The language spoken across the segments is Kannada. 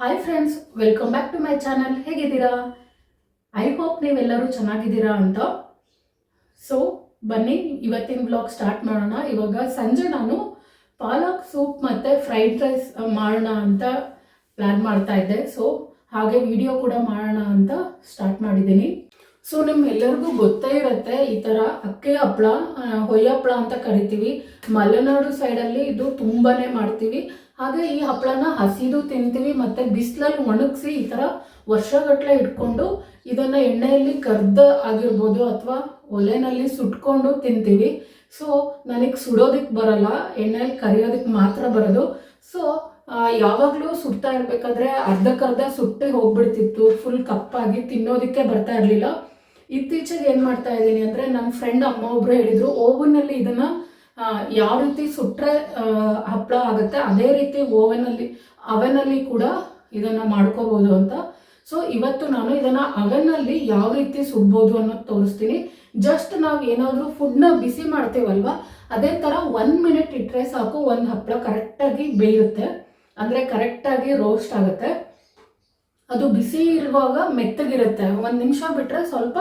Hi friends welcome back to my channel ಹೇಗಿದ್ದೀರಾ? ಐ ಹೋಪ್ ನೀವೆಲ್ಲರೂ ಚೆನ್ನಾಗಿದ್ದೀರಾ ಅಂತ. ಸೊ ಬನ್ನಿ, ಇವತ್ತಿನ ಬ್ಲಾಗ್ ಸ್ಟಾರ್ಟ್ ಮಾಡೋಣ. ಇವಾಗ ಸಂಜೆ ನಾನು ಪಾಲಕ್ ಸೂಪ್ ಮತ್ತು ಫ್ರೈಡ್ ರೈಸ್ ಮಾಡೋಣ ಅಂತ ಪ್ಲ್ಯಾನ್ ಮಾಡ್ತಾ ಇದ್ದೆ. ಸೊ ಹಾಗೆ ವಿಡಿಯೋ ಕೂಡ ಮಾಡೋಣ ಅಂತ ಸ್ಟಾರ್ಟ್ ಮಾಡಿದ್ದೀನಿ. ಸೊ ನಿಮ್ಮೆಲ್ಲರಿಗೂ ಗೊತ್ತೇ ಇರುತ್ತೆ, ಈ ಥರ ಅಕ್ಕಿ ಹಪ್ಪಳ ಹೊಯ್ಯ ಹಪ್ಪಳ ಅಂತ ಕರಿತೀವಿ. ಮಲೆನಾಡು ಸೈಡಲ್ಲಿ ಇದು ತುಂಬಾನೇ ಮಾಡ್ತೀವಿ. ಹಾಗೆ ಈ ಹಪ್ಪಳನ ಹಸಿದು ತಿಂತೀವಿ, ಮತ್ತೆ ಬಿಸಿಲಲ್ಲಿ ಒಣಗಿಸಿ ಈ ಥರ ವರ್ಷಗಟ್ಟಲೆ ಇಟ್ಕೊಂಡು ಇದನ್ನ ಎಣ್ಣೆಯಲ್ಲಿ ಕರ್ದ ಆಗಿರ್ಬೋದು ಅಥವಾ ಒಲೆನಲ್ಲಿ ಸುಟ್ಕೊಂಡು ತಿಂತೀವಿ. ಸೊ ನನಗೆ ಸುಡೋದಕ್ಕೆ ಬರಲ್ಲ ಎಣ್ಣೆಯಲ್ಲಿ ಕರಿಯೋದಕ್ಕೆ ಮಾತ್ರ ಬರೋದು. ಸೊ ಯಾವಾಗಲೂ ಸುಡ್ತಾ ಇರಬೇಕಾದ್ರೆ ಅರ್ಧಕ್ಕರ್ಧ ಸುಟ್ಟೆ ಹೋಗ್ಬಿಡ್ತಿತ್ತು ಫುಲ್ ಕಪ್ಪಾಗಿ ತಿನ್ನೋದಕ್ಕೆ ಬರ್ತಾ ಇರಲಿಲ್ಲ. ಇತ್ತೀಚೆಗೆ ಏನು ಮಾಡ್ತಾ ಇದ್ದೀನಿ ಅಂದರೆ ನನ್ನ ಫ್ರೆಂಡ್ ಅಮ್ಮ ಒಬ್ಬರು ಹೇಳಿದರು, ಓವನ್ನಲ್ಲಿ ಇದನ್ನ ಯಾವ ರೀತಿ ಸುಟ್ಟರೆ ಹಪ್ಪಳ ಆಗುತ್ತೆ, ಅದೇ ರೀತಿ ಓವೆನಲ್ಲಿ, ಅವನಲ್ಲಿ ಕೂಡ ಇದನ್ನ ಮಾಡ್ಕೋಬಹುದು ಅಂತ. ಸೊ ಇವತ್ತು ನಾನು ಇದನ್ನ ಅವನಲ್ಲಿ ಯಾವ ರೀತಿ ಸುಡ್ಬೋದು ಅನ್ನೋದು ತೋರಿಸ್ತೀನಿ. ಜಸ್ಟ್ ನಾವು ಏನಾದರೂ ಫುಡ್ನ ಬಿಸಿ ಮಾಡ್ತೀವಲ್ವ, ಅದೇ ಥರ ಒನ್ ಮಿನಿಟ್ ಇಟ್ಟರೆ ಸಾಕು, ಒಂದು ಹಪ್ಪಳ ಕರೆಕ್ಟಾಗಿ ಬೇಯುತ್ತೆ. ಅಂದರೆ ಕರೆಕ್ಟಾಗಿ ರೋಸ್ಟ್ ಆಗುತ್ತೆ. ಅದು ಬಿಸಿ ಇರುವಾಗ ಮೆತ್ತಗಿರುತ್ತೆ. ಒಂದು ನಿಮಿಷ ಬಿಟ್ಟರೆ ಸ್ವಲ್ಪ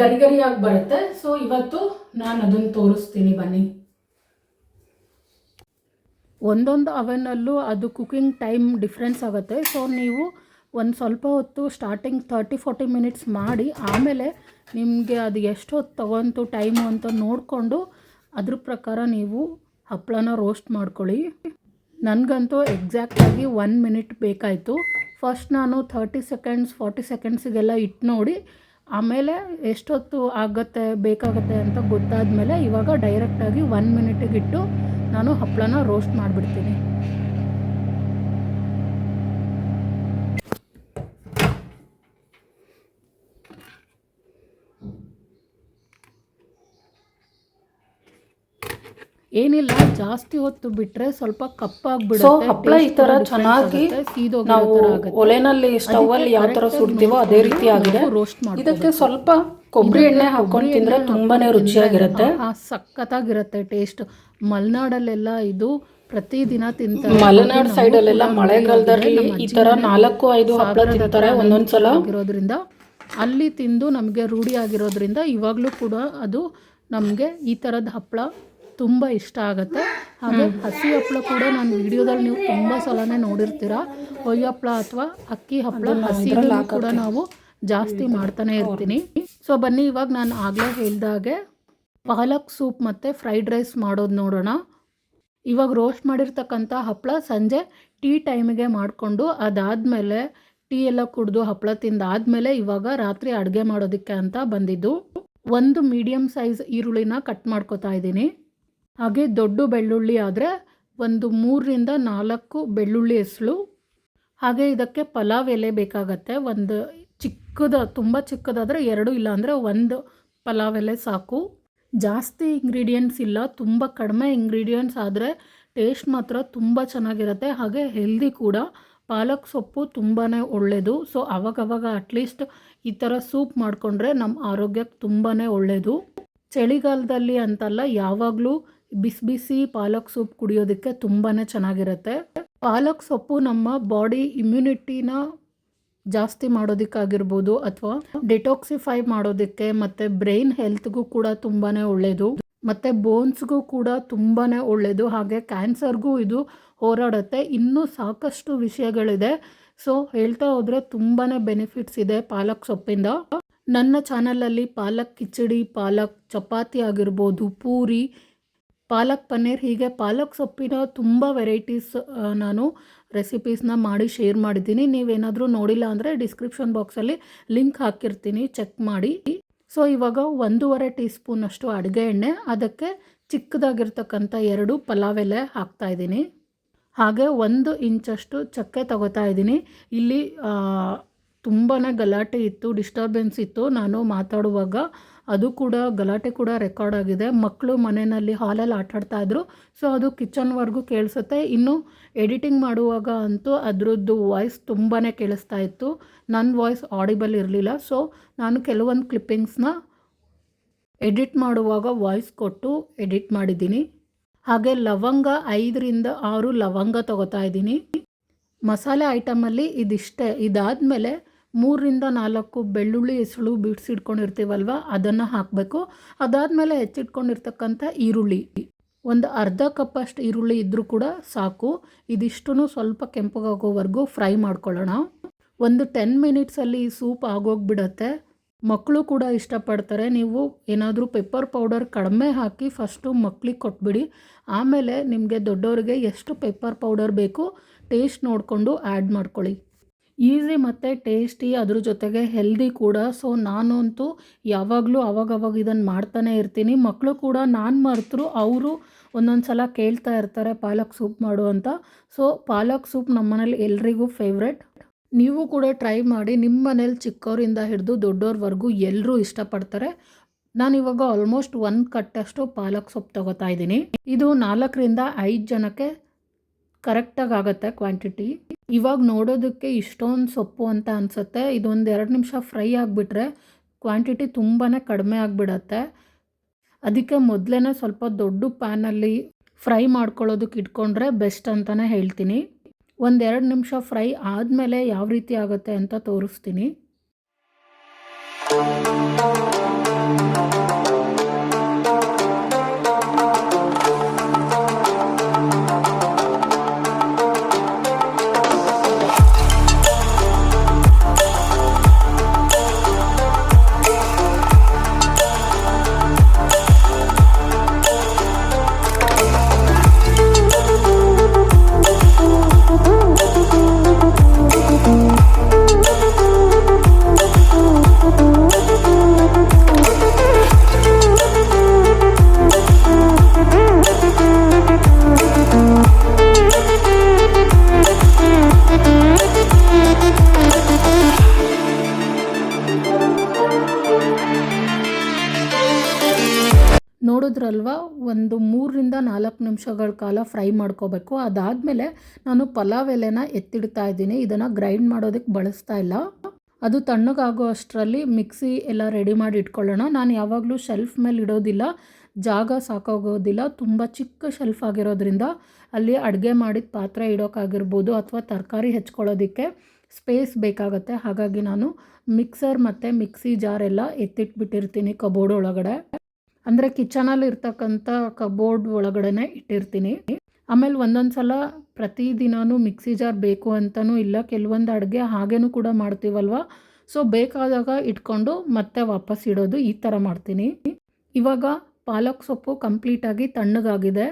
ಗರಿಗರಿಯಾಗಿ ಬರುತ್ತೆ. ಸೊ ಇವತ್ತು ನಾನು ಅದನ್ನು ತೋರಿಸ್ತೀನಿ ಬನ್ನಿ. ಒಂದೊಂದು ಅವೆನಲ್ಲೂ ಅದು ಕುಕ್ಕಿಂಗ್ ಟೈಮ್ ಡಿಫ್ರೆನ್ಸ್ ಆಗುತ್ತೆ. ಸೊ ನೀವು ಒಂದು ಸ್ವಲ್ಪ ಹೊತ್ತು ಸ್ಟಾರ್ಟಿಂಗ್ ತರ್ಟಿ ಫೋರ್ಟಿ ಮಿನಿಟ್ಸ್ ಮಾಡಿ, ಆಮೇಲೆ ನಿಮಗೆ ಅದು ಎಷ್ಟು ಹೊತ್ತು ತೊಗೊಂತು ಟೈಮು ಅಂತ ನೋಡಿಕೊಂಡು ಅದ್ರ ಪ್ರಕಾರ ನೀವು ಹಪ್ಪಳನ ರೋಸ್ಟ್ ಮಾಡ್ಕೊಳ್ಳಿ. ನನಗಂತೂ ಎಕ್ಸಾಕ್ಟಾಗಿ ಒನ್ ಮಿನಿಟ್ ಬೇಕಾಯಿತು. ಫಸ್ಟ್ ನಾನು ಥರ್ಟಿ ಸೆಕೆಂಡ್ಸ್ ಫಾರ್ಟಿ ಸೆಕೆಂಡ್ಸಿಗೆಲ್ಲ ಇಟ್ಟು ನೋಡಿ, ಆಮೇಲೆ ಎಷ್ಟೊತ್ತು ಆಗುತ್ತೆ, ಬೇಕಾಗುತ್ತೆ ಅಂತ ಗೊತ್ತಾದ ಮೇಲೆ ಇವಾಗ ಡೈರೆಕ್ಟಾಗಿ ಒನ್ ಮಿನಿಟಿಗಿಟ್ಟು ನಾನು ಹಪ್ಪಳನ ರೋಸ್ಟ್ ಮಾಡಿಬಿಡ್ತೀನಿ. ಏನಿಲ್ಲ ಜಾಸ್ತಿ ಹೊತ್ತು ಬಿಟ್ರೆ ಸ್ವಲ್ಪ ಕಪ್ಪಾಗ್ಬಿಡುತ್ತೆ ಹಪ್ಪಳ ಈ ತರ ಚೆನ್ನಾಗಿ ನಾವು ಒಲೆನಲ್ಲಿ ಸ್ಟವ್ ಅಲ್ಲಿ ಯಾವ ತರ ಸುಡ್ತೀವೋ ಅದೇ ರೀತಿ ಆಗಿದೆ ರೋಸ್ಟ್ ಮಾಡಿ ಇದಕ್ಕೆ ಸ್ವಲ್ಪ ಕೊಬ್ಬರಿ ಎಣ್ಣೆ ಹಾಕೊಂಡು ತಿಂದ್ರೆ ತುಂಬಾನೇ ರುಚಿಯಾಗಿರುತ್ತೆ. ಸಖತ್ತಾಗಿರುತ್ತೆ ಟೇಸ್ಟ್. ಮಲೆನಾಡಲ್ಲೆಲ್ಲ ಇದು ಪ್ರತಿದಿನ ತಿಂತಾರೆ. ಮಲೆನಾಡ್ ಸೈಡ್ ಅಲ್ಲೆಲ್ಲ ಮಳೆಗಾಲದಲ್ಲಿ ಈ ತರ ನಾಲ್ಕು ಐದು ಹಪ್ಪಳ ತಿಂತಾರೆ ಒಂದೊಂದ್ಸಲ. ಆಗಿರೋದ್ರಿಂದ ಅಲ್ಲಿ ತಿಂದು ನಮಗೆ ರೂಢಿ ಆಗಿರೋದ್ರಿಂದ ಇವಾಗಲೂ ಕೂಡ ಅದು ನಮಗೆ ಈ ಥರದ ಹಪ್ಪಳ ತುಂಬ ಇಷ್ಟ ಆಗುತ್ತೆ. ಹಾಗೆ ಹಸಿ ಹಪ್ಪಳ ಕೂಡ ನಾನು ವಿಡಿಯೋದಲ್ಲಿ ನೀವು ತುಂಬ ಸಲನೇ ನೋಡಿರ್ತೀರ. ಹೊಯ್ಯ ಹಪ್ಪಳ ಅಥವಾ ಅಕ್ಕಿ ಹಪ್ಪಳ ಹಸಿ ಕೂಡ ನಾವು ಜಾಸ್ತಿ ಮಾಡ್ತಾನೆ ಇರ್ತೀನಿ. ಸೊ ಬನ್ನಿ, ಇವಾಗ ನಾನು ಆಗಲೇ ಹೇಳಿದಾಗೆ ಪಾಲಕ್ ಸೂಪ್ ಮತ್ತು ಫ್ರೈಡ್ ರೈಸ್ ಮಾಡೋದು ನೋಡೋಣ. ಇವಾಗ ರೋಸ್ಟ್ ಮಾಡಿರ್ತಕ್ಕಂಥ ಹಪ್ಪಳ ಸಂಜೆ ಟೀ ಟೈಮಿಗೆ ಮಾಡಿಕೊಂಡು ಅದಾದಮೇಲೆ ಟೀ ಎಲ್ಲ ಕುಡಿದು ಹಪ್ಪಳ ತಿಂದಾದಮೇಲೆ ಇವಾಗ ರಾತ್ರಿ ಅಡುಗೆ ಮಾಡೋದಕ್ಕೆ ಅಂತ ಬಂದಿದ್ದು. ಒಂದು ಮೀಡಿಯಮ್ ಸೈಜ್ ಈರುಳ್ಳಿನ ಕಟ್ ಮಾಡ್ಕೊತಾ ಇದ್ದೀನಿ. ಹಾಗೆ ದೊಡ್ಡ ಬೆಳ್ಳುಳ್ಳಿ ಆದರೆ ಒಂದು ಮೂರರಿಂದ ನಾಲ್ಕು ಬೆಳ್ಳುಳ್ಳಿ ಹೆಸಳು ಹಾಗೆ ಇದಕ್ಕೆ ಪಲಾವ್ ಎಲೆ ಬೇಕಾಗತ್ತೆ. ಒಂದು ಚಿಕ್ಕದ, ತುಂಬ ಚಿಕ್ಕದಾದರೆ ಎರಡು ಇಲ್ಲ ಅಂದರೆ ಒಂದು ಪಲಾವ್ ಸಾಕು. ಜಾಸ್ತಿ ಇಂಗ್ರೀಡಿಯೆಂಟ್ಸ್ ಇಲ್ಲ, ತುಂಬ ಕಡಿಮೆ ಇಂಗ್ರೀಡಿಯೆಂಟ್ಸ್ ಆದರೆ ಟೇಸ್ಟ್ ಮಾತ್ರ ತುಂಬ ಚೆನ್ನಾಗಿರುತ್ತೆ. ಹಾಗೆ ಹೆಲ್ದಿ ಕೂಡ. ಪಾಲಕ್ ಸೊಪ್ಪು ತುಂಬಾ ಒಳ್ಳೆಯದು ಸೊ ಅವಾಗವಾಗ ಅಟ್ಲೀಸ್ಟ್ ಈ ಥರ ಸೂಪ್ ಮಾಡಿಕೊಂಡ್ರೆ ನಮ್ಮ ಆರೋಗ್ಯಕ್ಕೆ ತುಂಬಾ ಒಳ್ಳೆಯದು ಚಳಿಗಾಲದಲ್ಲಿ ಅಂತಲ್ಲ ಯಾವಾಗಲೂ ಬಿಸಿ ಬಿಸಿ ಪಾಲಕ್ ಸೂಪ್ ಕುಡಿಯೋದಕ್ಕೆ ತುಂಬಾ ಚೆನ್ನಾಗಿರುತ್ತೆ. ಪಾಲಕ್ ಸೊಪ್ಪು ನಮ್ಮ ಬಾಡಿ ಇಮ್ಯುನಿಟಿನ ಜಾಸ್ತಿ ಮಾಡೋದಕ್ಕಾಗಿರ್ಬೋದು ಅಥವಾ ಡಿಟಾಕ್ಸಿಫೈ ಮಾಡೋದಕ್ಕೆ ಮತ್ತು ಬ್ರೈನ್ ಹೆಲ್ತ್ಗೂ ಕೂಡ ತುಂಬಾ ಒಳ್ಳೆಯದು ಮತ್ತು ಬೋನ್ಸ್ಗೂ ಕೂಡ ತುಂಬಾ ಒಳ್ಳೆಯದು ಹಾಗೆ ಕ್ಯಾನ್ಸರ್ಗೂ ಇದು ಹೋರಾಡುತ್ತೆ. ಇನ್ನೂ ಸಾಕಷ್ಟು ವಿಷಯಗಳಿದೆ. ಸೊ ಹೇಳ್ತಾ ಹೋದರೆ ತುಂಬಾ ಬೆನಿಫಿಟ್ಸ್ ಇದೆ ಪಾಲಕ್ ಸೊಪ್ಪಿಂದ. ನನ್ನ ಚಾನಲಲ್ಲಿ ಪಾಲಕ್ ಕಿಚಡಿ, ಪಾಲಕ್ ಚಪಾತಿ ಆಗಿರ್ಬೋದು, ಪೂರಿ, ಪಾಲಕ್ ಪನ್ನೀರ್ ಹೀಗೆ ಪಾಲಕ್ ಸೊಪ್ಪಿನ ತುಂಬ ವೆರೈಟೀಸ್ ನಾನು ರೆಸಿಪೀಸ್ನ ಮಾಡಿ ಶೇರ್ ಮಾಡಿದ್ದೀನಿ. ನೀವೇನಾದರೂ ನೋಡಿಲ್ಲ ಅಂದರೆ ಡಿಸ್ಕ್ರಿಪ್ಷನ್ ಬಾಕ್ಸಲ್ಲಿ ಲಿಂಕ್ ಹಾಕಿರ್ತೀನಿ. ಚೆಕ್ ಮಾಡಿ. ಸೊ, ಇವಾಗ ಒಂದೂವರೆ ಟೀ ಸ್ಪೂನಷ್ಟು ಅಡುಗೆ ಎಣ್ಣೆ, ಅದಕ್ಕೆ ಚಿಕ್ಕದಾಗಿರ್ತಕ್ಕಂಥ ಎರಡು ಪಲಾವ್ ಎಲೆ ಹಾಕ್ತಾ ಇದ್ದೀನಿ. ಹಾಗೆ ಒಂದು ಇಂಚಷ್ಟು ಚಕ್ಕೆ ತಗೋತಾ ಇದ್ದೀನಿ. ಇಲ್ಲಿ ತುಂಬಾ ಗಲಾಟೆ ಇತ್ತು, ಡಿಸ್ಟರ್ಬೆನ್ಸ್ ಇತ್ತು. ನಾನು ಮಾತಾಡುವಾಗ ಅದು ಕೂಡ ಗಲಾಟೆ ಕೂಡ ರೆಕಾರ್ಡ್ ಆಗಿದೆ. ಮಕ್ಕಳು ಮನೆಯಲ್ಲಿ ಹಾಲಲ್ಲಿ ಆಟಾಡ್ತಾ ಇದ್ರು. ಸೊ ಅದು ಕಿಚನ್ವರೆಗೂ ಕೇಳಿಸುತ್ತೆ. ಇನ್ನು ಎಡಿಟಿಂಗ್ ಮಾಡುವಾಗ ಅಂತೂ ಅದರದ್ದು ವಾಯ್ಸ್ ತುಂಬಾ ಕೇಳಿಸ್ತಾ ಇತ್ತು. ನನ್ನ ವಾಯ್ಸ್ ಆಡಿಬಲ್ ಇರಲಿಲ್ಲ. ಸೊ ನಾನು ಕೆಲವೊಂದು ಕ್ಲಿಪ್ಪಿಂಗ್ಸ್ನ ಎಡಿಟ್ ಮಾಡುವಾಗ ವಾಯ್ಸ್ ಕೊಟ್ಟು ಎಡಿಟ್ ಮಾಡಿದ್ದೀನಿ. ಹಾಗೆ ಲವಂಗ ಐದರಿಂದ ಆರು ಲವಂಗ ತಗೋತಾ ಇದ್ದೀನಿ. ಮಸಾಲೆ ಐಟಮಲ್ಲಿ ಇದಿಷ್ಟೇ. ಇದಾದಮೇಲೆ ಮೂರರಿಂದ ನಾಲ್ಕು ಬೆಳ್ಳುಳ್ಳಿ, ಹೆಸಳು ಬಿಡಿಸಿಡ್ಕೊಂಡಿರ್ತೀವಲ್ವ ಅದನ್ನು ಹಾಕಬೇಕು. ಅದಾದಮೇಲೆ ಹೆಚ್ಚಿಟ್ಕೊಂಡಿರ್ತಕ್ಕಂಥ ಈರುಳ್ಳಿ. ಒಂದು ಅರ್ಧ ಕಪ್ಪಷ್ಟು ಈರುಳ್ಳಿ ಇದ್ದರೂ ಕೂಡ ಸಾಕು. ಇದಿಷ್ಟು ಸ್ವಲ್ಪ ಕೆಂಪಗಾಗೋವರೆಗೂ ಫ್ರೈ ಮಾಡ್ಕೊಳ್ಳೋಣ. ಒಂದು ಟೆನ್ ಮಿನಿಟ್ಸಲ್ಲಿ ಈ ಸೂಪ್ ಆಗೋಗ್ಬಿಡತ್ತೆ. ಮಕ್ಕಳು ಕೂಡ ಇಷ್ಟಪಡ್ತಾರೆ. ನೀವು ಏನಾದರೂ ಪೆಪ್ಪರ್ ಪೌಡರ್ ಕಡಿಮೆ ಹಾಕಿ ಫಸ್ಟು ಮಕ್ಕಳಿಗೆ ಕೊಟ್ಬಿಡಿ. ಆಮೇಲೆ ನಿಮಗೆ ದೊಡ್ಡವರಿಗೆ ಎಷ್ಟು ಪೆಪ್ಪರ್ ಪೌಡರ್ ಬೇಕು ಟೇಸ್ಟ್ ನೋಡಿಕೊಂಡು ಆ್ಯಡ್ ಮಾಡ್ಕೊಳ್ಳಿ. ಈಸಿ ಮತ್ತು ಟೇಸ್ಟಿ, ಅದ್ರ ಜೊತೆಗೆ ಹೆಲ್ದಿ ಕೂಡ. ಸೊ ನಾನಂತೂ ಯಾವಾಗಲೂ ಅವಾಗವಾಗ ಇದನ್ನು ಮಾಡ್ತಾನೆ ಇರ್ತೀನಿ. ಮಕ್ಕಳು ಕೂಡ ನಾನು ಮರೆತರು, ಅವರು ಒಂದೊಂದು ಸಲ ಕೇಳ್ತಾ ಇರ್ತಾರೆ ಪಾಲಕ್ ಸೂಪ್ ಮಾಡು ಅಂತ. ಸೊ ಪಾಲಕ್ ಸೂಪ್ ನಮ್ಮ ಮನೇಲಿ ಎಲ್ರಿಗೂ ಫೇವ್ರೆಟ್ ನೀವು ಕೂಡ ಟ್ರೈ ಮಾಡಿ ನಿಮ್ಮ ಮನೇಲಿ ಚಿಕ್ಕವರಿಂದ ಹಿಡಿದು ದೊಡ್ಡವ್ರವರೆಗೂ ಎಲ್ಲರೂ ಇಷ್ಟಪಡ್ತಾರೆ. ನಾನು ಇವಾಗ ಆಲ್ಮೋಸ್ಟ್ ಒಂದು ಕಟ್ಟಷ್ಟು ಪಾಲಕ್ ಸೊಪ್ಪು ತಗೋತಾ ಇದ್ದೀನಿ. ಇದು ನಾಲ್ಕರಿಂದ ಐದು ಜನಕ್ಕೆ ಕರೆಕ್ಟಾಗಿ ಆಗುತ್ತೆ ಕ್ವಾಂಟಿಟಿ ಇವಾಗ ನೋಡೋದಕ್ಕೆ ಇಷ್ಟೊಂದು ಸೊಪ್ಪು ಅಂತ ಅನಿಸುತ್ತೆ. ಇದೊಂದು ಎರಡು ನಿಮಿಷ ಫ್ರೈ ಆಗಿಬಿಟ್ರೆ ಕ್ವಾಂಟಿಟಿ ತುಂಬಾ ಕಡಿಮೆ ಆಗಿಬಿಡತ್ತೆ. ಅದಕ್ಕೆ ಮೊದಲೇ ಸ್ವಲ್ಪ ದೊಡ್ಡ ಪ್ಯಾನಲ್ಲಿ ಫ್ರೈ ಮಾಡ್ಕೊಳ್ಳೋದಕ್ಕೆ ಇಟ್ಕೊಂಡ್ರೆ ಬೆಸ್ಟ್ ಅಂತಲೇ ಹೇಳ್ತೀನಿ. ಒಂದೆರಡು ನಿಮಿಷ ಫ್ರೈ ಆದಮೇಲೆ ಯಾವ ರೀತಿ ಆಗುತ್ತೆ ಅಂತ ತೋರಿಸ್ತೀನಿ. ಒಂದು ಮೂರರಿಂದ ನಾಲ್ಕು ನಿಮಿಷಗಳ ಕಾಲ ಫ್ರೈ ಮಾಡ್ಕೋಬೇಕು. ಅದಾದಮೇಲೆ ನಾನು ಪಲಾವ್ ಎಲೆನ ಎತ್ತಿಡ್ತಾ ಇದ್ದೀನಿ. ಇದನ್ನು ಗ್ರೈಂಡ್ ಮಾಡೋದಕ್ಕೆ ಬಳಸ್ತಾ ಇಲ್ಲ. ಅದು ತಣ್ಣಗಾಗೋ ಅಷ್ಟರಲ್ಲಿ ಮಿಕ್ಸಿ ಎಲ್ಲ ರೆಡಿ ಮಾಡಿ ಇಟ್ಕೊಳ್ಳೋಣ. ನಾನು ಯಾವಾಗಲೂ ಶೆಲ್ಫ್ ಮೇಲೆ ಇಡೋದಿಲ್ಲ, ಜಾಗ ಸಾಕಾಗೋದಿಲ್ಲ. ತುಂಬ ಚಿಕ್ಕ ಶೆಲ್ಫ್ ಆಗಿರೋದ್ರಿಂದ ಅಲ್ಲಿ ಅಡುಗೆ ಮಾಡಿದ ಪಾತ್ರೆ ಇಡೋಕ್ಕಾಗಿರ್ಬೋದು ಅಥವಾ ತರಕಾರಿ ಹೆಚ್ಕೊಳ್ಳೋದಕ್ಕೆ ಸ್ಪೇಸ್ ಬೇಕಾಗುತ್ತೆ. ಹಾಗಾಗಿ ನಾನು ಮಿಕ್ಸರ್ ಮತ್ತು ಮಿಕ್ಸಿ ಜಾರ್ ಎಲ್ಲ ಎತ್ತಿಟ್ಬಿಟ್ಟಿರ್ತೀನಿ ಕಬೋರ್ಡ್ ಒಳಗಡೆ. ಅಂದರೆ ಕಿಚನಲ್ಲಿ ಇರ್ತಕ್ಕಂಥ ಕಬೋರ್ಡ್ ಒಳಗಡೆನೆ ಇಟ್ಟಿರ್ತೀನಿ. ಆಮೇಲೆ ಒಂದೊಂದು ಸಲ ಪ್ರತಿದಿನವೂ ಮಿಕ್ಸಿ ಜಾರ್ ಬೇಕು ಅಂತಲೂ ಇಲ್ಲ, ಕೆಲವೊಂದು ಅಡುಗೆ ಹಾಗೇನೂ ಕೂಡ ಮಾಡ್ತೀವಲ್ವ? ಸೊ, ಬೇಕಾದಾಗ ಇಟ್ಕೊಂಡು ಮತ್ತೆ ವಾಪಸ್ ಇಡೋದು ಈ ಥರ ಮಾಡ್ತೀನಿ. ಇವಾಗ ಪಾಲಕ್ ಸೊಪ್ಪು ಕಂಪ್ಲೀಟಾಗಿ ತಣ್ಣಗಾಗಿದೆ.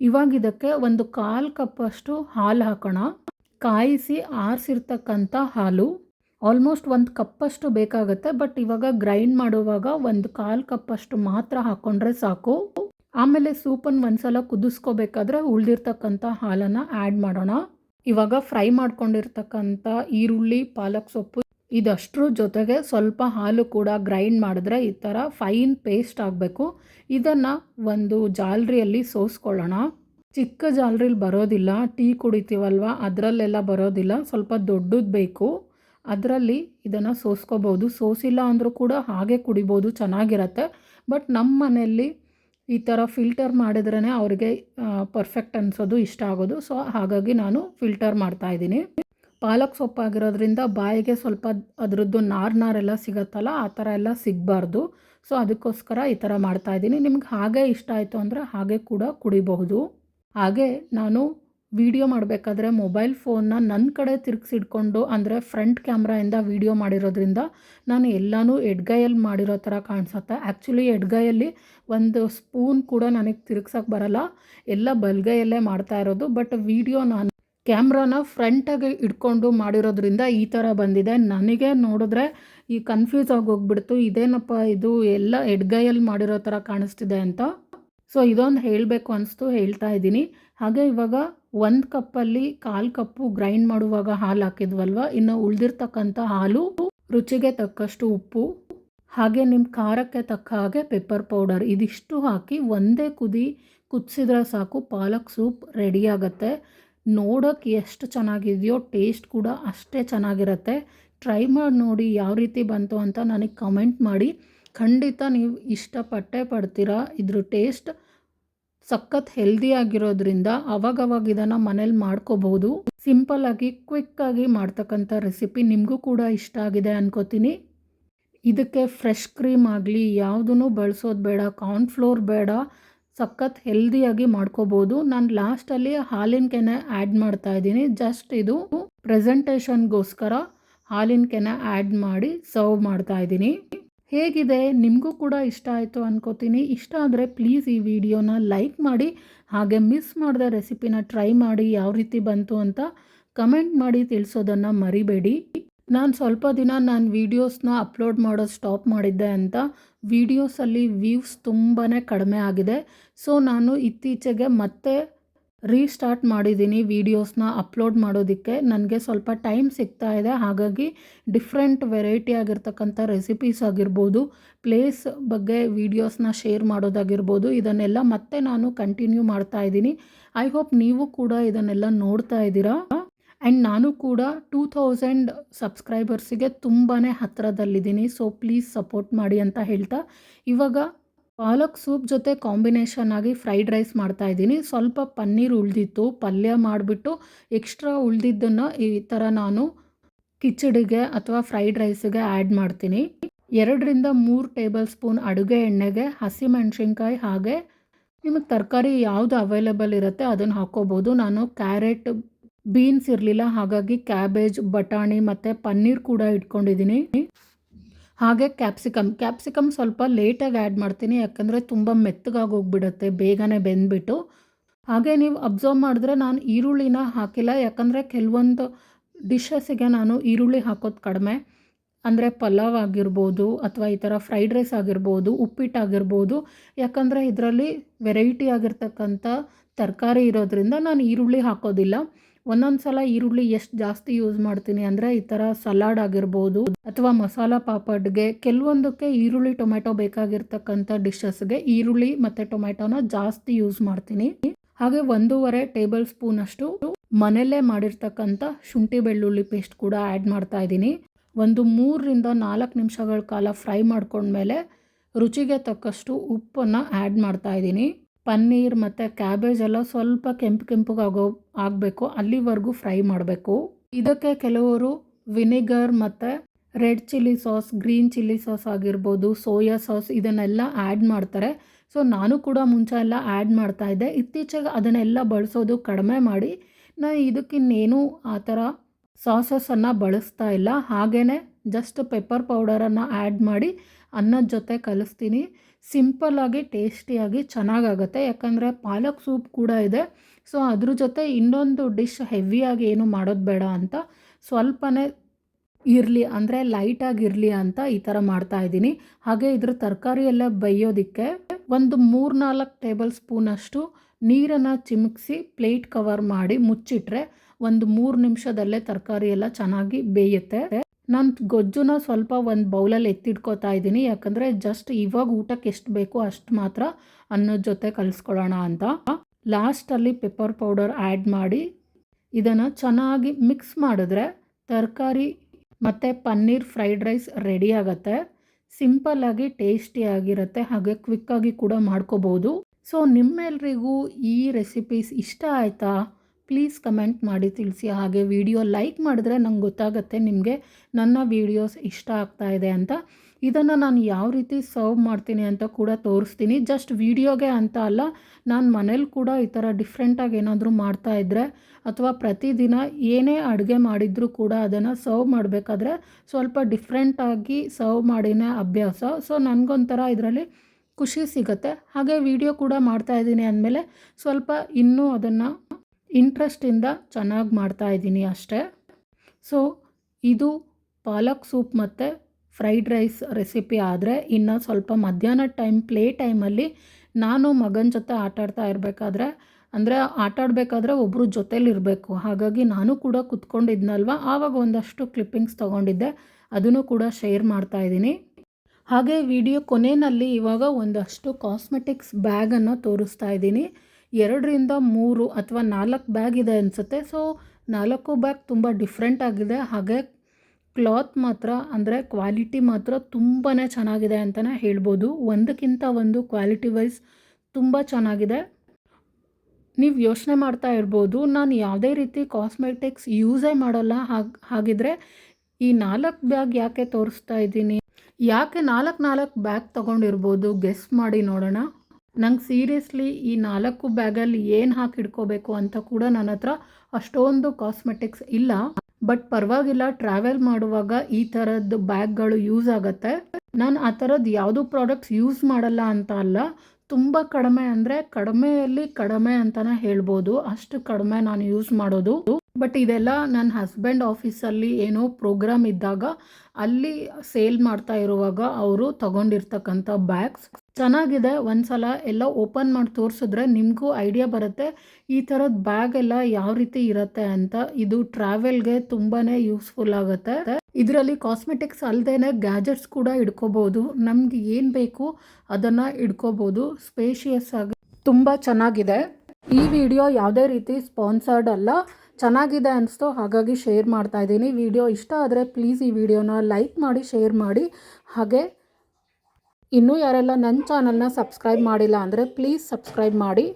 ಇವಾಗ ಇದಕ್ಕೆ ಒಂದು ಕಾಲು ಕಪ್ಪಷ್ಟು ಹಾಲು ಹಾಕೋಣ. ಕಾಯಿಸಿ ಆರಿಸಿರ್ತಕ್ಕಂಥ ಹಾಲು. ಆಲ್ಮೋಸ್ಟ್ ಒಂದು ಕಪ್ಪಷ್ಟು ಬೇಕಾಗುತ್ತೆ, ಬಟ್ ಇವಾಗ ಗ್ರೈಂಡ್ ಮಾಡುವಾಗ ಒಂದು ಕಾಲು ಕಪ್ಪಷ್ಟು ಮಾತ್ರ ಹಾಕ್ಕೊಂಡ್ರೆ ಸಾಕು. ಆಮೇಲೆ ಸೂಪನ್ನು ಒಂದ್ಸಲ ಕುದಿಸ್ಕೋಬೇಕಾದ್ರೆ ಉಳಿದಿರ್ತಕ್ಕಂಥ ಹಾಲನ್ನು ಆ್ಯಡ್ ಮಾಡೋಣ. ಇವಾಗ ಫ್ರೈ ಮಾಡ್ಕೊಂಡಿರ್ತಕ್ಕಂಥ ಈರುಳ್ಳಿ, ಪಾಲಕ್ ಸೊಪ್ಪು, ಇದಷ್ಟರ ಜೊತೆಗೆ ಸ್ವಲ್ಪ ಹಾಲು ಕೂಡ ಗ್ರೈಂಡ್ ಮಾಡಿದ್ರೆ ಈ ಥರ ಫೈನ್ ಪೇಸ್ಟ್ ಆಗಬೇಕು. ಇದನ್ನು ಒಂದು ಜಾಲ್ರಿಯಲ್ಲಿ ಸೋಸ್ಕೊಳ್ಳೋಣ. ಚಿಕ್ಕ ಜಾಲ್ರಿಲಿ ಬರೋದಿಲ್ಲ, ಟೀ ಕುಡಿತೀವಲ್ವ, ಅದರಲ್ಲೆಲ್ಲ ಬರೋದಿಲ್ಲ, ಸ್ವಲ್ಪ ದೊಡ್ಡದು ಬೇಕು. ಅದರಲ್ಲಿ ಇದನ್ನು ಸೋಸ್ಕೋಬೋದು. ಸೋಸಿಲ್ಲ ಅಂದರೂ ಕೂಡ ಹಾಗೆ ಕುಡಿಬೋದು, ಚೆನ್ನಾಗಿರತ್ತೆ. ಬಟ್ ನಮ್ಮ ಮನೆಯಲ್ಲಿ ಈ ಥರ ಫಿಲ್ಟರ್ ಮಾಡಿದ್ರೇ ಅವ್ರಿಗೆ ಪರ್ಫೆಕ್ಟ್ ಅನಿಸೋದು ಇಷ್ಟ ಆಗೋದು. ಸೊ, ಹಾಗಾಗಿ ನಾನು ಫಿಲ್ಟರ್ ಮಾಡ್ತಾಯಿದ್ದೀನಿ ಪಾಲಕ್ ಸೊಪ್ಪಾಗಿರೋದ್ರಿಂದ ಬಾಯಿಗೆ ಸ್ವಲ್ಪ ಅದರದ್ದು ನಾರು ನಾರೆಲ್ಲ ಸಿಗತ್ತಲ್ಲ, ಆ ಥರ ಎಲ್ಲ ಸಿಗಬಾರ್ದು. ಸೊ, ಅದಕ್ಕೋಸ್ಕರ ಈ ಥರ ಮಾಡ್ತಾಯಿದ್ದೀನಿ ನಿಮ್ಗೆ ಹಾಗೆ ಇಷ್ಟ ಆಯಿತು ಅಂದರೆ ಹಾಗೆ ಕೂಡ ಕುಡಿಬಹುದು. ಹಾಗೆ ನಾನು ವಿಡಿಯೋ ಮಾಡಬೇಕಾದ್ರೆ ಮೊಬೈಲ್ ಫೋನ್ನ ನನ್ನ ಕಡೆ ತಿರುಗಿಸಿಡ್ಕೊಂಡು ಅಂದರೆ ಫ್ರಂಟ್ ಕ್ಯಾಮ್ರಾಯಿಂದ ವಿಡಿಯೋ ಮಾಡಿರೋದ್ರಿಂದ ನಾನು ಎಲ್ಲನೂ ಎಡ್ಗೈಯಲ್ಲಿ ಮಾಡಿರೋ ಥರ ಕಾಣಿಸುತ್ತೆ. ಆ್ಯಕ್ಚುಲಿ ಎಡ್ಗೈಯಲ್ಲಿ ಒಂದು ಸ್ಪೂನ್ ಕೂಡ ನನಗೆ ತಿರುಗ್ಸೋಕ್ಕೆ ಬರಲ್ಲ. ಎಲ್ಲ ಬಲ್ಗೈಯಲ್ಲೇ ಮಾಡ್ತಾ ಇರೋದು. ಬಟ್ ವಿಡಿಯೋ ನಾನು ಕ್ಯಾಮ್ರಾನ ಫ್ರಂಟಾಗಿ ಇಟ್ಕೊಂಡು ಮಾಡಿರೋದ್ರಿಂದ ಈ ಥರ ಬಂದಿದೆ. ನನಗೆ ನೋಡಿದ್ರೆ ಈ ಕನ್ಫ್ಯೂಸ್ ಆಗಿ ಹೋಗ್ಬಿಡ್ತು ಇದೇನಪ್ಪ ಇದು? ಎಲ್ಲ ಎಡ್ಗೈಯಲ್ಲಿ ಮಾಡಿರೋ ಥರ ಕಾಣಿಸ್ತಿದೆ ಅಂತ. ಸೊ ಇದೊಂದು ಹೇಳಬೇಕು ಅನಿಸ್ತು, ಹೇಳ್ತಾ ಇದ್ದೀನಿ. ಹಾಗೆ ಇವಾಗ ಒಂದು ಕಪ್ಪಲ್ಲಿ ಕಾಲು ಕಪ್ಪು ಗ್ರೈಂಡ್ ಮಾಡುವಾಗ ಹಾಲು ಹಾಕಿದ್ವಲ್ವ? ಇನ್ನು ಉಳಿದಿರ್ತಕ್ಕಂಥ ಹಾಲು ರುಚಿಗೆ ತಕ್ಕಷ್ಟು ಉಪ್ಪು, ಹಾಗೆ ನಿಮ್ಮ ಖಾರಕ್ಕೆ ತಕ್ಕ ಹಾಗೆ ಪೆಪ್ಪರ್ ಪೌಡರ್. ಇದಿಷ್ಟು ಹಾಕಿ ಒಂದೇ ಕುದಿ ಕುದಿಸಿದ್ರೆ ಸಾಕು, ಪಾಲಕ್ ಸೂಪ್ ರೆಡಿ ಆಗುತ್ತೆ. ನೋಡೋಕ್ಕೆ ಎಷ್ಟು ಚೆನ್ನಾಗಿದೆಯೋ, ಟೇಸ್ಟ್ ಕೂಡ ಅಷ್ಟೇ ಚೆನ್ನಾಗಿರುತ್ತೆ. ಟ್ರೈ ಮಾಡಿ ನೋಡಿ ಯಾವ ರೀತಿ ಬಂತು ಅಂತ ನನಗೆ ಕಮೆಂಟ್ ಮಾಡಿ. ಖಂಡಿತ ನೀವು ಇಷ್ಟಪಟ್ಟೇ ಪಡ್ತೀರಾ? ಇದ್ರ ಟೇಸ್ಟ್ ಸಖತ್ ಹೆಲ್ದಿ ಆಗಿರೋದ್ರಿಂದ ಅವಾಗವಾಗ ಇದನ್ನು ಮನೇಲಿ ಮಾಡ್ಕೋಬಹುದು. ಸಿಂಪಲ್ ಆಗಿ ಕ್ವಿಕ್ ಆಗಿ ಮಾಡ್ತಕ್ಕಂಥ ರೆಸಿಪಿ ನಿಮಗೂ ಕೂಡ ಇಷ್ಟ ಆಗಿದೆ ಅನ್ಕೋತೀನಿ. ಇದಕ್ಕೆ ಫ್ರೆಶ್ ಕ್ರೀಮ್ ಆಗಲಿ ಯಾವುದೂ ಬಳಸೋದು ಬೇಡ ಕಾರ್ನ್ಫ್ಲೋರ್ ಬೇಡ, ಸಖತ್ ಹೆಲ್ದಿಯಾಗಿ ಮಾಡ್ಕೋಬೋದು ನಾನು ಲಾಸ್ಟಲ್ಲಿ ಹಾಲಿನ ಕೆನೆ ಆ್ಯಡ್ ಮಾಡ್ತಾ ಇದ್ದೀನಿ. ಜಸ್ಟ್ ಇದು ಪ್ರೆಸೆಂಟೇಷನ್ಗೋಸ್ಕರ ಹಾಲಿನ ಕೆನೆ ಆ್ಯಡ್ ಮಾಡಿ ಸರ್ವ್ ಮಾಡ್ತಾ ಇದ್ದೀನಿ. ಹೇಗಿದೆ? ನಿಮಗೂ ಕೂಡ ಇಷ್ಟ ಆಯಿತು ಅನ್ಕೋತೀನಿ. ಇಷ್ಟ ಆದರೆ ಪ್ಲೀಸ್ ಈ ವಿಡಿಯೋನ ಲೈಕ್ ಮಾಡಿ, ಹಾಗೆ ಮಿಸ್ ಮಾಡಿದ ರೆಸಿಪಿನ ಟ್ರೈ ಮಾಡಿ ಯಾವ ರೀತಿ ಬಂತು ಅಂತ ಕಮೆಂಟ್ ಮಾಡಿ ತಿಳಿಸೋದನ್ನು ಮರಿಬೇಡಿ. ನಾನು ಸ್ವಲ್ಪ ದಿನ ನಾನು ವೀಡಿಯೋಸ್ನ ಅಪ್ಲೋಡ್ ಮಾಡೋದು ಸ್ಟಾಪ್ ಮಾಡಿದ್ದೆ ಅಂತ ವೀಡಿಯೋಸಲ್ಲಿ ವ್ಯೂವ್ಸ್ ತುಂಬಾ ಕಡಿಮೆ ಆಗಿದೆ. ಸೊ, ನಾನು ಇತ್ತೀಚೆಗೆ ಮತ್ತೆ ರೀಸ್ಟಾರ್ಟ್ ಮಾಡಿದ್ದೀನಿ ವೀಡಿಯೋಸ್ನ ಅಪ್ಲೋಡ್ ಮಾಡೋದಕ್ಕೆ. ನನಗೆ ಸ್ವಲ್ಪ ಟೈಮ್ ಸಿಗ್ತಾ ಇದೆ. ಹಾಗಾಗಿ ಡಿಫ್ರೆಂಟ್ ವೆರೈಟಿ ಆಗಿರ್ತಕ್ಕಂಥ ರೆಸಿಪೀಸ್ ಆಗಿರ್ಬೋದು ಪ್ಲೇಸ್ ಬಗ್ಗೆ ವೀಡಿಯೋಸ್ನ ಶೇರ್ ಮಾಡೋದಾಗಿರ್ಬೋದು, ಇದನ್ನೆಲ್ಲ ಮತ್ತೆ ನಾನು ಕಂಟಿನ್ಯೂ ಮಾಡ್ತಾ ಇದ್ದೀನಿ. ಐ ಹೋಪ್ ನೀವು ಕೂಡ ಇದನ್ನೆಲ್ಲ ನೋಡ್ತಾ ಇದ್ದೀರಾ. ಆ್ಯಂಡ್ ನಾನು ಕೂಡ ಟೂ ಥೌಸಂಡ್ ಸಬ್ಸ್ಕ್ರೈಬರ್ಸಿಗೆ ತುಂಬಾ ಹತ್ತಿರದಲ್ಲಿದ್ದೀನಿ ಸೊ ಪ್ಲೀಸ್ ಸಪೋರ್ಟ್ ಮಾಡಿ ಅಂತ ಹೇಳ್ತಾ. ಇವಾಗ ಪಾಲಕ್ ಸೂಪ್ ಜೊತೆ ಕಾಂಬಿನೇಷನ್ ಆಗಿ ಫ್ರೈಡ್ ರೈಸ್ ಮಾಡ್ತಾ ಇದ್ದೀನಿ. ಸ್ವಲ್ಪ ಪನ್ನೀರ್ ಉಳಿದಿತ್ತು, ಪಲ್ಯ ಮಾಡಿಬಿಟ್ಟು ಎಕ್ಸ್ಟ್ರಾ ಉಳಿದಿದ್ದನ್ನು ಈ ಥರ ನಾನು ಕಿಚಡಿಗೆ ಅಥವಾ ಫ್ರೈಡ್ ರೈಸ್ಗೆ ಆ್ಯಡ್ ಮಾಡ್ತೀನಿ. ಎರಡರಿಂದ ಮೂರು ಟೇಬಲ್ ಸ್ಪೂನ್ ಅಡುಗೆ ಎಣ್ಣೆಗೆ ಹಸಿಮೆಣ್ಸಿನ್ಕಾಯಿ ಹಾಗೆ ನಿಮಗೆ ತರಕಾರಿ ಯಾವುದು ಅವೈಲೇಬಲ್ ಇರುತ್ತೆ ಅದನ್ನು ಹಾಕ್ಕೋಬೋದು. ನಾನು ಕ್ಯಾರೆಟ್ ಬೀನ್ಸ್ ಇರಲಿಲ್ಲ, ಹಾಗಾಗಿ ಕ್ಯಾಬೇಜ್, ಬಟಾಣಿ ಮತ್ತು ಪನ್ನೀರ್ ಕೂಡ ಇಟ್ಕೊಂಡಿದ್ದೀನಿ. ಹಾಗೆ ಕ್ಯಾಪ್ಸಿಕಮ್. ಕ್ಯಾಪ್ಸಿಕಮ್ ಸ್ವಲ್ಪ ಲೇಟಾಗಿ ಆ್ಯಡ್ ಮಾಡ್ತೀನಿ, ಯಾಕಂದರೆ ತುಂಬ ಮೆತ್ತಗಾಗಿ ಹೋಗ್ಬಿಡುತ್ತೆ, ಬೇಗನೆ ಬೆಂದ್ಬಿಟ್ಟು. ಹಾಗೆ ನೀವು ಅಬ್ಸರ್ವ್ ಮಾಡಿದ್ರೆ ನಾನು ಈರುಳ್ಳಿನ ಹಾಕಿಲ್ಲ, ಯಾಕಂದರೆ ಕೆಲವೊಂದು ಡಿಶಸ್ಸಿಗೆ ನಾನು ಈರುಳ್ಳಿ ಹಾಕೋದು ಕಡಿಮೆ. ಅಂದರೆ ಪಲಾವ್ ಆಗಿರ್ಬೋದು ಅಥವಾ ಈ ಥರ ಫ್ರೈಡ್ ರೈಸ್ ಆಗಿರ್ಬೋದು ಉಪ್ಪಿಟ್ಟು ಆಗಿರ್ಬೋದು ಯಾಕಂದರೆ ಇದರಲ್ಲಿ ವೆರೈಟಿ ಆಗಿರ್ತಕ್ಕಂಥ ತರಕಾರಿ ಇರೋದ್ರಿಂದ ನಾನು ಈರುಳ್ಳಿ ಹಾಕೋದಿಲ್ಲ. ಒಂದೊಂದು ಸಲ ಈರುಳ್ಳಿ ಎಷ್ಟು ಜಾಸ್ತಿ ಯೂಸ್ ಮಾಡ್ತೀನಿ ಅಂದರೆ ಈ ಥರ ಸಲಾಡ್ ಆಗಿರ್ಬೋದು ಅಥವಾ ಮಸಾಲ ಪಾಪಡ್ಗೆ ಕೆಲವೊಂದಕ್ಕೆ ಈರುಳ್ಳಿ ಟೊಮೆಟೊ ಬೇಕಾಗಿರ್ತಕ್ಕಂಥ ಡಿಶಸ್ಗೆ ಈರುಳ್ಳಿ ಮತ್ತು ಟೊಮೆಟೊನ ಜಾಸ್ತಿ ಯೂಸ್ ಮಾಡ್ತೀನಿ. ಹಾಗೆ ಒಂದೂವರೆ ಟೇಬಲ್ ಸ್ಪೂನ್ ಅಷ್ಟು ಮನೆಯಲ್ಲೇ ಮಾಡಿರ್ತಕ್ಕಂಥ ಶುಂಠಿ ಬೆಳ್ಳುಳ್ಳಿ ಪೇಸ್ಟ್ ಕೂಡ ಆ್ಯಡ್ ಮಾಡ್ತಾ ಇದ್ದೀನಿ. ಒಂದು ಮೂರರಿಂದ ನಾಲ್ಕು ನಿಮಿಷಗಳ ಕಾಲ ಫ್ರೈ ಮಾಡ್ಕೊಂಡ್ಮೇಲೆ ರುಚಿಗೆ ತಕ್ಕಷ್ಟು ಉಪ್ಪನ್ನು ಆ್ಯಡ್ ಮಾಡ್ತಾ ಇದ್ದೀನಿ. ಪನ್ನೀರ್ ಮತ್ತು ಕ್ಯಾಬೇಜ್ ಎಲ್ಲ ಸ್ವಲ್ಪ ಕೆಂಪು ಕೆಂಪುಗೆ ಆಗೋ ಆಗಬೇಕು. ಅಲ್ಲಿವರೆಗೂ ಫ್ರೈ ಮಾಡಬೇಕು. ಇದಕ್ಕೆ ಕೆಲವರು ವಿನೆಗರ್ ಮತ್ತು red chilli sauce, green chilli sauce ಆಗಿರ್ಬೋದು, ಸೋಯಾ ಸಾಸ್ ಇದನ್ನೆಲ್ಲ ಆ್ಯಡ್ ಮಾಡ್ತಾರೆ. ಸೊ, ನಾನು ಕೂಡ ಮುಂಚೆ ಎಲ್ಲ ಆ್ಯಡ್ ಮಾಡ್ತಾ ಇದ್ದೆ. ಇತ್ತೀಚೆಗೆ ಅದನ್ನೆಲ್ಲ ಬಳಸೋದು ಕಡಿಮೆ ಮಾಡಿ. ನಾನು ಇದಕ್ಕಿನ್ನೇನು ಆ ಥರ ಸಾಸಸನ್ನು ಬಳಸ್ತಾ ಇಲ್ಲ. ಹಾಗೆಯೇ ಜಸ್ಟ್ ಪೆಪ್ಪರ್ ಪೌಡರನ್ನು ಆ್ಯಡ್ ಮಾಡಿ ಅನ್ನದ ಜೊತೆ ಕಲಿಸ್ತೀನಿ. ಸಿಂಪಲ್ಲಾಗಿ ಟೇಸ್ಟಿಯಾಗಿ ಚೆನ್ನಾಗಾಗತ್ತೆ. ಯಾಕಂದರೆ ಪಾಲಕ್ ಸೂಪ್ ಕೂಡ ಇದೆ. ಸೊ ಅದ್ರ ಜೊತೆ ಇನ್ನೊಂದು ಡಿಶ್ ಹೆವಿಯಾಗಿ ಏನು ಮಾಡೋದು ಬೇಡ ಅಂತ ಸ್ವಲ್ಪನೇ ಇರಲಿ ಅಂದರೆ ಲೈಟಾಗಿರಲಿ ಅಂತ ಈ ಥರ ಮಾಡ್ತಾ ಇದ್ದೀನಿ. ಹಾಗೆ ಇದ್ರ ತರಕಾರಿ ಎಲ್ಲ ಬೈಯೋದಕ್ಕೆ ಒಂದು ಮೂರ್ನಾಲ್ಕು ಟೇಬಲ್ ಸ್ಪೂನಷ್ಟು ನೀರನ್ನು ಚಿಮುಕ್ಸಿ ಪ್ಲೇಟ್ ಕವರ್ ಮಾಡಿ ಮುಚ್ಚಿಟ್ರೆ ಒಂದು ಮೂರು ನಿಮಿಷದಲ್ಲೇ ತರಕಾರಿ ಎಲ್ಲ ಚೆನ್ನಾಗಿ ಬೇಯುತ್ತೆ. ನಾನು ಗೊಜ್ಜುನ ಸ್ವಲ್ಪ ಒಂದು ಬೌಲಲ್ಲಿ ಎತ್ತಿಟ್ಕೋತಾ ಇದ್ದೀನಿ ಯಾಕಂದರೆ ಜಸ್ಟ್ ಇವಾಗ ಊಟಕ್ಕೆ ಎಷ್ಟು ಬೇಕೋ ಅಷ್ಟು ಮಾತ್ರ ಅನ್ನದ ಜೊತೆ ಕಲಿಸ್ಕೊಳ್ಳೋಣ ಅಂತ. ಲಾಸ್ಟಲ್ಲಿ ಪೆಪ್ಪರ್ ಪೌಡರ್ ಆ್ಯಡ್ ಮಾಡಿ ಇದನ್ನು ಚೆನ್ನಾಗಿ ಮಿಕ್ಸ್ ಮಾಡಿದ್ರೆ ತರಕಾರಿ ಮತ್ತು ಪನ್ನೀರ್ ಫ್ರೈಡ್ ರೈಸ್ ರೆಡಿ ಆಗುತ್ತೆ. ಸಿಂಪಲ್ಲಾಗಿ ಟೇಸ್ಟಿಯಾಗಿರುತ್ತೆ ಹಾಗೆ ಕ್ವಿಕ್ಕಾಗಿ ಕೂಡ ಮಾಡ್ಕೋಬೋದು. ಸೊ ನಿಮ್ಮೆಲ್ರಿಗೂ ಈ ರೆಸಿಪೀಸ್ ಇಷ್ಟ ಆಯಿತಾ? ಪ್ಲೀಸ್ ಕಮೆಂಟ್ ಮಾಡಿ ತಿಳಿಸಿ. ಹಾಗೆ ವಿಡಿಯೋ ಲೈಕ್ ಮಾಡಿದ್ರೆ ನಂಗೆ ಗೊತ್ತಾಗುತ್ತೆ ನಿಮಗೆ ನನ್ನ ವೀಡಿಯೋಸ್ ಇಷ್ಟ ಆಗ್ತಾ ಇದೆ ಅಂತ. ಇದನ್ನು ನಾನು ಯಾವ ರೀತಿ ಸರ್ವ್ ಮಾಡ್ತೀನಿ ಅಂತ ಕೂಡ ತೋರಿಸ್ತೀನಿ. ಜಸ್ಟ್ ವೀಡಿಯೋಗೆ ಅಂತ ಅಲ್ಲ, ನಾನು ಮನೇಲಿ ಕೂಡ ಈ ಥರ ಡಿಫ್ರೆಂಟಾಗಿ ಏನಾದರೂ ಮಾಡ್ತಾಯಿದ್ರೆ ಅಥವಾ ಪ್ರತಿದಿನ ಏನೇ ಅಡುಗೆ ಮಾಡಿದರೂ ಕೂಡ ಅದನ್ನು ಸರ್ವ್ ಮಾಡಬೇಕಾದ್ರೆ ಸ್ವಲ್ಪ ಡಿಫ್ರೆಂಟಾಗಿ ಸರ್ವ್ ಮಾಡಿನೇ ಅಭ್ಯಾಸ. ಸೊ ನನಗೊಂಥರ ಇದರಲ್ಲಿ ಖುಷಿ ಸಿಗುತ್ತೆ. ಹಾಗೆ ವಿಡಿಯೋ ಕೂಡ ಮಾಡ್ತಾಯಿದ್ದೀನಿ ಅಂದಮೇಲೆ ಸ್ವಲ್ಪ ಇನ್ನೂ ಅದನ್ನು ಇಂಟ್ರೆಸ್ಟಿಂದ ಚೆನ್ನಾಗಿ ಮಾಡ್ತಾ ಇದ್ದೀನಿ ಅಷ್ಟೇ. ಸೊ, ಇದು ಪಾಲಕ್ ಸೂಪ್ ಮತ್ತು ಫ್ರೈಡ್ ರೈಸ್ ರೆಸಿಪಿ ಆದರೆ ಇನ್ನು ಸ್ವಲ್ಪ ಮಧ್ಯಾಹ್ನ ಟೈಮ್, ಪ್ಲೇ ಟೈಮಲ್ಲಿ ನಾನು ಮಗನ ಜೊತೆ ಆಟಾಡ್ತಾ ಇರಬೇಕಾದ್ರೆ, ಅಂದರೆ ಆಟಾಡಬೇಕಾದ್ರೆ ಒಬ್ಬರು ಜೊತೇಲಿರಬೇಕು. ಹಾಗಾಗಿ ನಾನು ಕೂಡ ಕುತ್ಕೊಂಡಿದ್ನಲ್ವ? ಆವಾಗ ಒಂದಷ್ಟು ಕ್ಲಿಪ್ಪಿಂಗ್ಸ್ ತೊಗೊಂಡಿದ್ದೆ. ಅದನ್ನು ಕೂಡ ಶೇರ್ ಮಾಡ್ತಾ ಇದ್ದೀನಿ. ಹಾಗೆ ವಿಡಿಯೋ ಕೊನೆಯಲ್ಲಿ ಇವಾಗ ಒಂದಷ್ಟು ಕಾಸ್ಮೆಟಿಕ್ಸ್ ಬ್ಯಾಗನ್ನು ತೋರಿಸ್ತಾ ಇದ್ದೀನಿ. ಎರಡರಿಂದ ಮೂರು ಅಥವಾ ನಾಲ್ಕು ಬ್ಯಾಗ್ ಇದೆ ಅನಿಸುತ್ತೆ. ಸೊ ನಾಲ್ಕು ಬ್ಯಾಗ್ ತುಂಬ ಡಿಫ್ರೆಂಟ್ ಆಗಿದೆ. ಹಾಗೆ ಕ್ಲಾತ್ ಮಾತ್ರ, ಅಂದರೆ ಕ್ವಾಲಿಟಿ ಮಾತ್ರ ತುಂಬಾ ಚೆನ್ನಾಗಿದೆ ಅಂತಲೇ ಹೇಳ್ಬೋದು. ಒಂದಕ್ಕಿಂತ ಒಂದು ಕ್ವಾಲಿಟಿ ವೈಸ್ ತುಂಬ ಚೆನ್ನಾಗಿದೆ. ನೀವು ಯೋಚನೆ ಮಾಡ್ತಾ ಇರ್ಬೋದು, ನಾನು ಯಾವುದೇ ರೀತಿ ಕಾಸ್ಮೆಟಿಕ್ಸ್ ಯೂಸೇ ಮಾಡೋಲ್ಲ. ಹಾಗೆ, ಹಾಗಿದ್ರೆ ಈ ನಾಲ್ಕು ಬ್ಯಾಗ್ ಯಾಕೆ ತೋರಿಸ್ತಾ ಇದ್ದೀನಿ? ಯಾಕೆ ನಾಲ್ಕು ನಾಲ್ಕು ಬ್ಯಾಗ್ ತೊಗೊಂಡಿರ್ಬೋದು? ಗೆಸ್ ಮಾಡಿ ನೋಡೋಣ. ನಂಗೆ ಸೀರಿಯಸ್ಲಿ ಈ ನಾಲ್ಕು ಬ್ಯಾಗಲ್ಲಿ ಏನು ಹಾಕಿ ಇಟ್ಕೋಬೇಕು ಅಂತ ಕೂಡ ನನ್ನ ಹತ್ರ ಅಷ್ಟೊಂದು ಕಾಸ್ಮೆಟಿಕ್ಸ್ ಇಲ್ಲ. ಬಟ್ ಪರವಾಗಿಲ್ಲ ಟ್ರಾವೆಲ್ ಮಾಡುವಾಗ ಈ ಥರದ್ದು ಬ್ಯಾಗ್ಗಳು ಯೂಸ್ ಆಗುತ್ತೆ. ನಾನು ಆ ಥರದ್ದು ಯಾವುದೂ ಪ್ರಾಡಕ್ಟ್ಸ್ ಯೂಸ್ ಮಾಡಲ್ಲ ಅಂತ ಅಲ್ಲ. ತುಂಬ ಕಡಿಮೆ ಅಂದರೆ ಕಡಿಮೆಯಲ್ಲಿ ಕಡಿಮೆ ಅಂತಾನೆ ಹೇಳ್ಬೋದು. ಅಷ್ಟು ಕಡಿಮೆ ನಾನು ಯೂಸ್ ಮಾಡೋದು. ಬಟ್ ಇದೆಲ್ಲ ನನ್ನ ಹಸ್ಬೆಂಡ್ ಆಫೀಸಲ್ಲಿ ಏನೋ ಪ್ರೋಗ್ರಾಮ್ ಇದ್ದಾಗ ಅಲ್ಲಿ ಸೇಲ್ ಮಾಡ್ತಾ ಇರುವಾಗ ಅವರು ತಗೊಂಡಿರ್ತಕ್ಕಂಥ ಬ್ಯಾಗ್ಸ್ ಚೆನ್ನಾಗಿದೆ. ಒಂದ್ಸಲ ಎಲ್ಲ ಓಪನ್ ಮಾಡಿ ತೋರಿಸಿದ್ರೆ ನಿಮಗೂ ಐಡಿಯಾ ಬರುತ್ತೆ. ಈ ಥರದ ಬ್ಯಾಗ್ ಎಲ್ಲ ಯಾವ ರೀತಿ ಇರುತ್ತೆ ಅಂತ ಇದು ಟ್ರಾವೆಲ್ಗೆ ತುಂಬಾ ಯೂಸ್ಫುಲ್ ಆಗುತ್ತೆ. ಇದರಲ್ಲಿ ಕಾಸ್ಮೆಟಿಕ್ಸ್ ಅಲ್ಲದೆ ಗ್ಯಾಜೆಟ್ಸ್ ಕೂಡ ಇಡ್ಕೋಬೋದು. ನಮ್ಗೆ ಏನು ಬೇಕು ಅದನ್ನು ಇಡ್ಕೋಬೋದು. ಸ್ಪೇಷಿಯಸ್ ಆಗಿ ತುಂಬ ಚೆನ್ನಾಗಿದೆ. ಈ ವಿಡಿಯೋ ಯಾವುದೇ ರೀತಿ ಸ್ಪಾನ್ಸರ್ಡ್ ಅಲ್ಲ, ಚೆನ್ನಾಗಿದೆ ಅನಿಸ್ತು, ಹಾಗಾಗಿ ಶೇರ್ ಮಾಡ್ತಾ ಇದ್ದೀನಿ. ವಿಡಿಯೋ ಇಷ್ಟ ಆದರೆ ಪ್ಲೀಸ್ ಈ ವಿಡಿಯೋನ ಲೈಕ್ ಮಾಡಿ ಶೇರ್ ಮಾಡಿ. ಹಾಗೆ, ಇನ್ನೂ ಯಾರೆಲ್ಲ ನನ್ನ ಚಾನಲ್ನ ಸಬ್ಸ್ಕ್ರೈಬ್ ಮಾಡಿಲ್ಲ ಅಂದರೆ ಪ್ಲೀಸ್ ಸಬ್ಸ್ಕ್ರೈಬ್ ಮಾಡಿ.